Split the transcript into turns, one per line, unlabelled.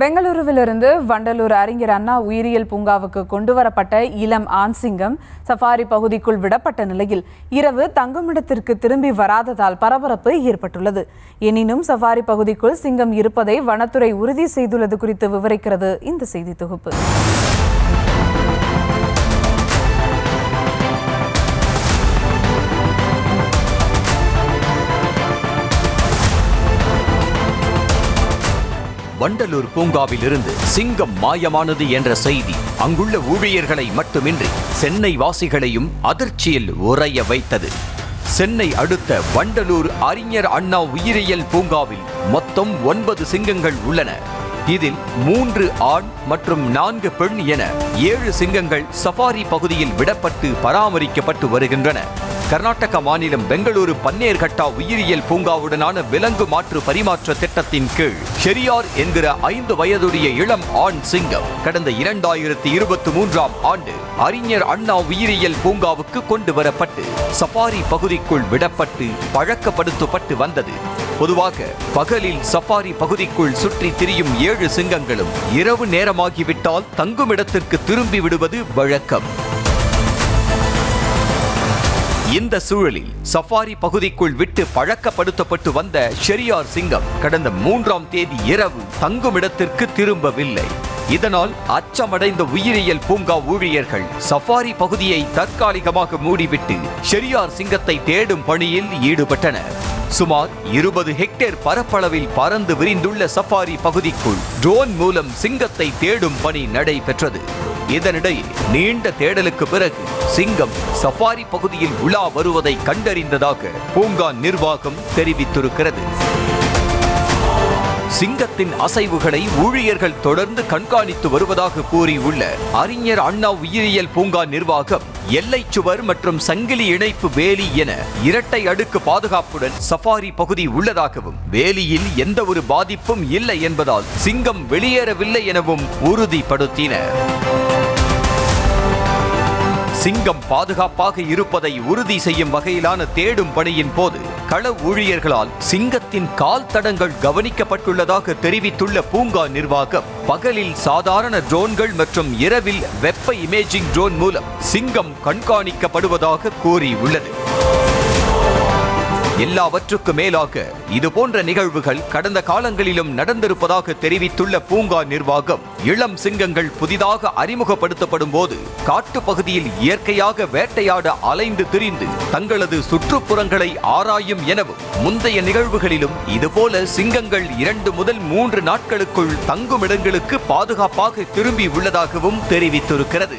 பெங்களூருவிலிருந்து வண்டலூர் அறிஞர் அண்ணா உயிரியல் பூங்காவுக்கு கொண்டுவரப்பட்ட இளம் ஆண் சிங்கம் சஃபாரி பகுதிக்குள் விடப்பட்ட நிலையில் இரவு தங்குமிடத்திற்கு திரும்பி வராததால் பரபரப்பு ஏற்பட்டுள்ளது. எனினும் சஃபாரி பகுதிக்குள் சிங்கம் இருப்பதை வனத்துறை உறுதி செய்துள்ளது குறித்து விவரிக்கிறது இந்த செய்தி தொகுப்பு.
வண்டலூர் பூங்காவிலிருந்து சிங்கம் மாயமானது என்ற செய்தி அங்குள்ள ஊழியர்களை மட்டுமின்றி சென்னை வாசிகளையும் அதிர்ச்சியில் உறைய வைத்தது. சென்னை அடுத்த வண்டலூர் அறிஞர் அண்ணா உயிரியல் பூங்காவில் மொத்தம் ஒன்பது சிங்கங்கள் உள்ளன. இதில் மூன்று ஆண் மற்றும் நான்கு பெண் என ஏழு சிங்கங்கள் சஃபாரி பகுதியில் விடப்பட்டு பராமரிக்கப்பட்டு வருகின்றன. கர்நாடக மாநிலம் பெங்களூரு பன்னேர்கட்டா உயிரியல் பூங்காவுடனான விலங்கு மாற்று பரிமாற்ற திட்டத்தின் கீழ் ஷெரியார் என்கிற ஐந்து வயதுடைய இளம் ஆண் சிங்கம் கடந்த இரண்டாயிரத்தி இருபத்தி மூன்றாம் ஆண்டு அறிஞர் அண்ணா உயிரியல் பூங்காவுக்கு கொண்டு வரப்பட்டு சஃபாரி பகுதிக்குள் விடப்பட்டு பழக்கப்படுத்தப்பட்டு வந்தது. பொதுவாக பகலில் சஃபாரி பகுதிக்குள் சுற்றி திரியும் ஏழு சிங்கங்களும் இரவு நேரமாகிவிட்டால் தங்குமிடத்திற்கு திரும்பி விடுவது வழக்கம். இந்த சூழலில் சஃபாரி பகுதிக்குள் விட்டு பழக்கப்படுத்தப்பட்டு வந்த ஷெரியார் சிங்கம் கடந்த மூன்றாம் தேதி இரவு தங்குமிடத்திற்கு திரும்பவில்லை. இதனால் அச்சமடைந்த உயிரியல் பூங்கா ஊழியர்கள் சஃபாரி பகுதியை தற்காலிகமாக மூடிவிட்டு ஷெரியார் சிங்கத்தை தேடும் பணியில் ஈடுபட்டனர். சுமார் இருபது ஹெக்டேர் பரப்பளவில் பறந்து விரிந்துள்ள சஃபாரி பகுதிக்குள் ட்ரோன் மூலம் சிங்கத்தை தேடும் பணி நடைபெற்றது. இதனிடையே நீண்ட தேடலுக்கு பிறகு சிங்கம் சஃபாரி பகுதியில் உலா வருவதை கண்டறிந்ததாக பூங்கா நிர்வாகம் தெரிவித்திருக்கிறது. சிங்கத்தின் அசைவுகளை ஊழியர்கள் தொடர்ந்து கண்காணித்து வருவதாக கூறியுள்ள அறிஞர் அண்ணா உயிரியல் பூங்கா நிர்வாகம் எல்லை சுவர் மற்றும் சங்கிலி இணைப்பு வேலி என இரட்டை அடுக்கு பாதுகாப்புடன் சஃபாரி பகுதி உள்ளதாகவும் வேலியில் எந்த ஒரு பாதிப்பும் இல்லை என்பதால் சிங்கம் வெளியேறவில்லை எனவும் உறுதிப்படுத்தினர். சிங்கம் பாதுகாப்பாக இருப்பதை உறுதி செய்யும் வகையிலான தேடும் பணியின் போது கள ஊழியர்களால் சிங்கத்தின் கால் தடங்கள் கவனிக்கப்பட்டுள்ளதாக தெரிவித்துள்ள பூங்கா நிர்வாகம் பகலில் சாதாரண ட்ரோன்கள் மற்றும் இரவில் வெப்ப இமேஜிங் ட்ரோன் மூலம் சிங்கம் கண்காணிக்கப்படுவதாக கூறியுள்ளது. எல்லாவற்றுக்கு மேலாக இது போன்ற நிகழ்வுகள் கடந்த காலங்களிலும் நடந்திருப்பதாக தெரிவித்துள்ள பூங்கா நிர்வாகம் இளம் சிங்கங்கள் புதிதாக அறிமுகப்படுத்தப்படும் போது காட்டுப்பகுதியில் இயற்கையாக வேட்டையாட அலைந்து திரிந்து தங்களது சுற்றுப்புறங்களை ஆராயும் எனவும் முந்தைய நிகழ்வுகளிலும் இதுபோல சிங்கங்கள் இரண்டு முதல் மூன்று நாட்களுக்குள் தங்குமிடங்களுக்கு பாதுகாப்பாக திரும்பி உள்ளதாகவும் தெரிவித்திருக்கிறது.